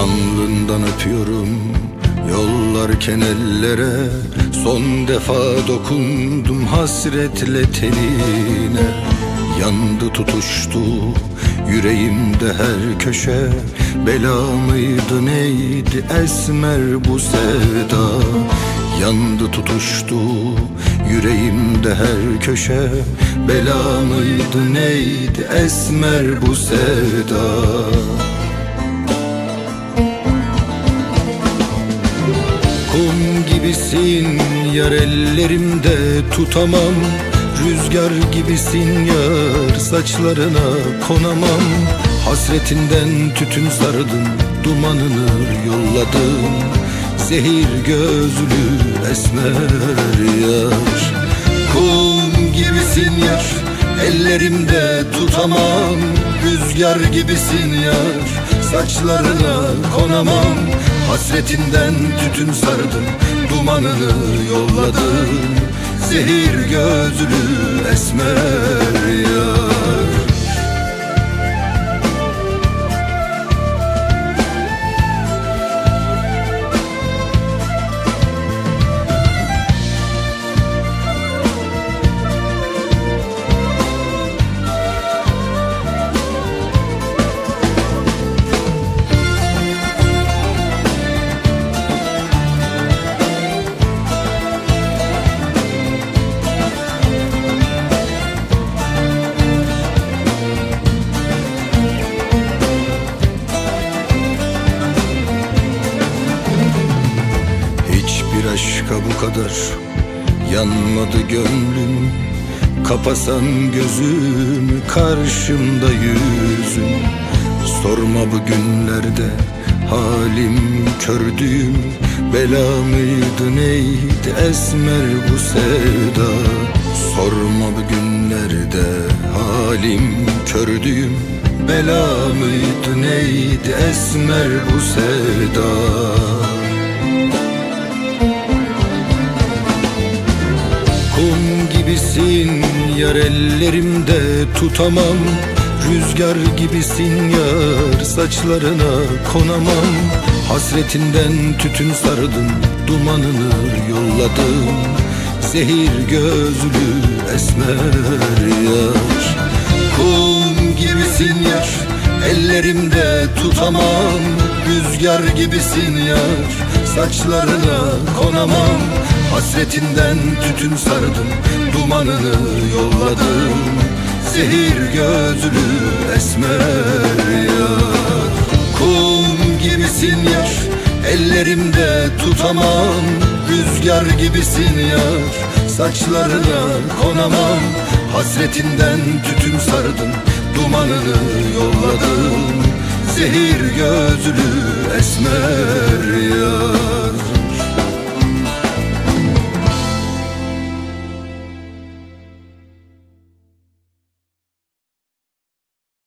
Alnından öpüyorum Yollarken ellere. Son defa dokundum hasretle tenine. Yandı tutuştu Yüreğimde her köşe. Bela mıydı neydi esmer bu sevda? Yandı tutuştu Yüreğimde her köşe. Bela mıydı neydi esmer bu sevda Kum gibisin yar ellerimde tutamam. Rüzgar gibisin yar saçlarına konamam. Hasretinden tütün sardım dumanını yolladım. Zehir gözlü esmer yar. Kum gibisin yar ellerimde tutamam. Rüzgar gibisin yar saçlarına konamam Hasretinden tütün sardım Dumanını yolladım. Zehir gözlü esmer yar aşka bu kadar. Yanmadı gönlüm Kapasam gözümü karşımda yüzün Sorma bu günlerde halim kördüğüm Bela mıydı neydi esmer bu sevda? Sorma bu günlerde halim kördüğüm Bela mıydı neydi esmer bu sevda gibisin yar ellerimde tutamam. Rüzgar gibisin yar saçlarına konamam. Hasretinden tütün sardım dumanını yolladım. Zehir gözlü esmer yar ellerimde tutamam. Rüzgar gibisin yar saçlarına konamam. Hasretinden tütün sardım Dumanını yolladım. Zehir gözlü esmer yar. Kum gibisin yar Ellerimde tutamam. Rüzgar gibisin yar Saçlarına konamam. Hasretinden tütün sardım Dumanını yolladım Zehir gözlü esmer yar